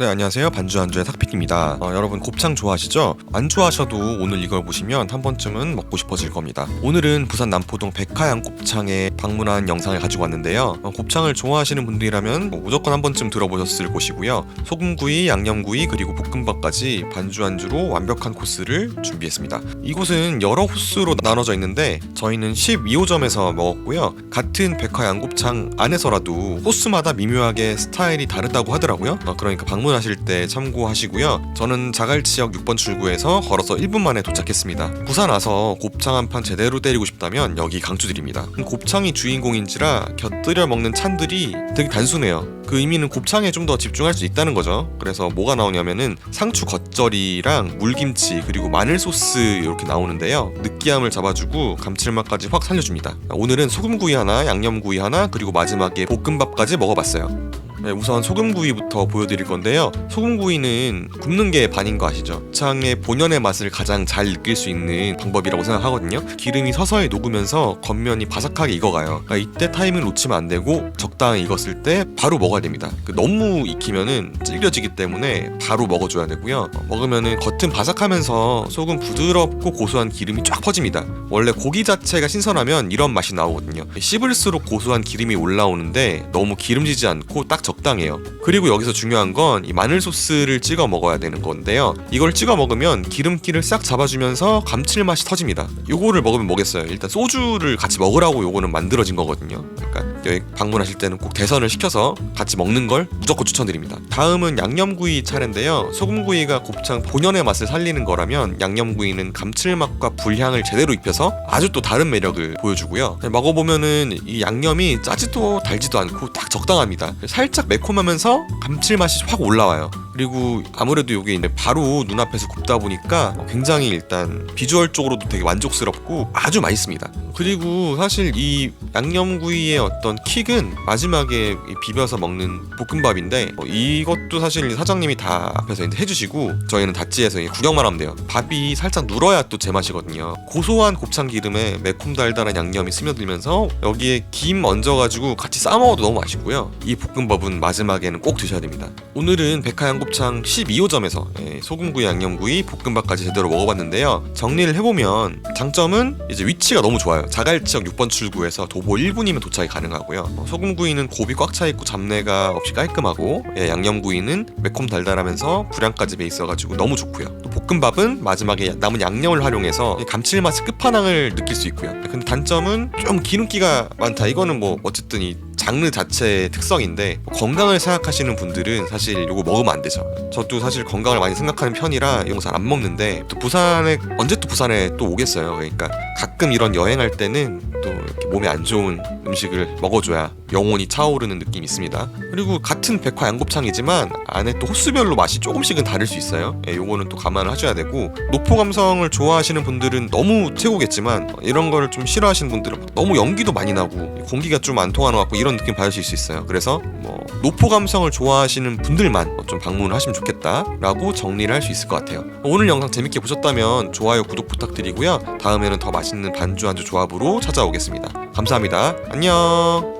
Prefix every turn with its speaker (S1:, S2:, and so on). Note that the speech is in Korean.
S1: 네 안녕하세요. 반주 안주의 탁픽입니다. 어, 여러분 곱창 좋아하시죠? 안 좋아하셔도 오늘 이걸 보시면 한 번쯤은 먹고 싶어질 겁니다. 오늘은 부산 남포동 백화양 곱창에 방문한 영상을 가지고 왔는데요. 어, 곱창을 좋아하시는 분들이라면 뭐 무조건 한 번쯤 들어보셨을 곳이고요. 소금구이, 양념구이 그리고 볶음밥까지 반주 안주로 완벽한 코스를 준비했습니다. 이곳은 여러 호수로 나눠져 있는데 저희는 12호점에서 먹었고요. 같은 백화양 곱창 안에서라도 호수마다 미묘하게 스타일이 다르다고 하더라고요. 어, 그러니까 방문 하실 때 참고하시고요. 저는 자갈치역 6번 출구에서 걸어서 1분 만에 도착했습니다. 부산 와서 곱창 한 판 제대로 때리고 싶다면 여기 강추드립니다. 곱창이 주인공인지라 곁들여 먹는 찬들이 되게 단순해요. 그 의미는 곱창에 좀 더 집중할 수 있다는 거죠. 그래서 뭐가 나오냐면은 상추 겉절이랑 물김치 그리고 마늘 소스 이렇게 나오는데요. 느끼함을 잡아주고 감칠맛까지 확 살려줍니다. 오늘은 소금구이 하나, 양념구이 하나, 그리고 마지막에 볶음밥까지 먹어봤어요. 네, 우선 소금구이부터 보여드릴 건데요. 소금구이는 굽는 게 반인 거 아시죠? 창의 본연의 맛을 가장 잘 느낄 수 있는 방법이라고 생각하거든요. 기름이 서서히 녹으면서 겉면이 바삭하게 익어가요. 그러니까 이때 타이밍을 놓치면 안 되고 적당히 익었을 때 바로 먹어야 됩니다. 그 너무 익히면은 질겨지기 때문에 바로 먹어줘야 되고요. 어, 먹으면은 겉은 바삭하면서 속은 부드럽고 고소한 기름이 쫙 퍼집니다. 원래 고기 자체가 신선하면 이런 맛이 나오거든요. 씹을수록 고소한 기름이 올라오는데 너무 기름지지 않고 딱 적당해요. 그리고 여기서 중요한 건 이 마늘 소스를 찍어 먹어야 되는 건데요. 이걸 찍어 먹으면 기름기를 싹 잡아주면서 감칠맛이 터집니다. 요거를 먹으면 뭐겠어요? 일단 소주를 같이 먹으라고 요거는 만들어진 거거든요. 그러니까 여기 방문하실 때는 꼭 대선을 시켜서 같이 먹는 걸 무조건 추천드립니다. 다음은 양념구이 차례인데요. 소금구이가 곱창 본연의 맛을 살리는 거라면 양념구이는 감칠맛과 불향을 제대로 입혀서 아주 또 다른 매력을 보여주고요. 먹어보면은 이 양념이 짜지도 달지도 않고 딱 적당합니다. 살짝 매콤하면서 감칠맛이 확 올라와요. 그리고 아무래도 이게 이제 바로 눈앞에서 굽다 보니까 굉장히 일단 비주얼적으로도 되게 만족스럽고 아주 맛있습니다. 그리고 사실 이 양념구이의 어떤 킥은 마지막에 이 비벼서 먹는 볶음밥인데 어, 이것도 사실 사장님이 다 앞에서 해주시고 저희는 다찌에서 구경만 하면 돼요. 밥이 살짝 눌어야 또 제맛이거든요. 고소한 곱창 기름에 매콤 달달한 양념이 스며들면서 여기에 김 얹어가지고 같이 싸 먹어도 너무 맛있고요. 이 볶음밥은 마지막에는 꼭 드셔야 됩니다. 오늘은 백화양곱 창 12호점에서 예, 소금구이, 양념구이, 볶음밥까지 제대로 먹어봤는데요. 정리를 해보면 장점은 이제 위치가 너무 좋아요. 자갈지역 6번 출구에서 도보 1분이면 도착이 가능하고요. 어, 소금구이는 곱이 꽉 차 있고 잡내가 없이 깔끔하고 예, 양념구이는 매콤 달달하면서 불향까지 배 있어가지고 너무 좋고요. 또 볶음밥은 마지막에 남은 양념을 활용해서 이 감칠맛의 끝판왕을 느낄 수 있고요. 근데 단점은 좀 기름기가 많다. 이거는 뭐 어쨌든 이 장르 자체의 특성인데 뭐 건강을 생각하시는 분들은 사실 이거 먹으면 안 되죠. 저도 사실 건강을 많이 생각하는 편이라 이거 잘 안 먹는데 또 부산에 언제 또 부산에 또 오겠어요. 그러니까 가끔 이런 여행할 때는 또 몸에 안 좋은 음식을 먹어줘야 영혼이 차오르는 느낌이 있습니다. 그리고 같은 백화 양곱창이지만 안에 또 호수별로 맛이 조금씩은 다를 수 있어요. 예, 요거는 또 감안을 하셔야 되고 노포 감성을 좋아하시는 분들은 너무 최고겠지만 이런 거를 좀 싫어하시는 분들은 너무 연기도 많이 나고 공기가 좀 안 통하는 것 같고 이런 느낌 받으실 수 있어요. 그래서 뭐 노포 감성을 좋아하시는 분들만 좀 방문을 하시면 좋겠다라고 정리를 할 수 있을 것 같아요. 오늘 영상 재밌게 보셨다면 좋아요, 구독 부탁드리고요. 다음에는 더 맛있는 반주 안주 조합으로 찾아오겠습니다. 감사합니다. 안녕.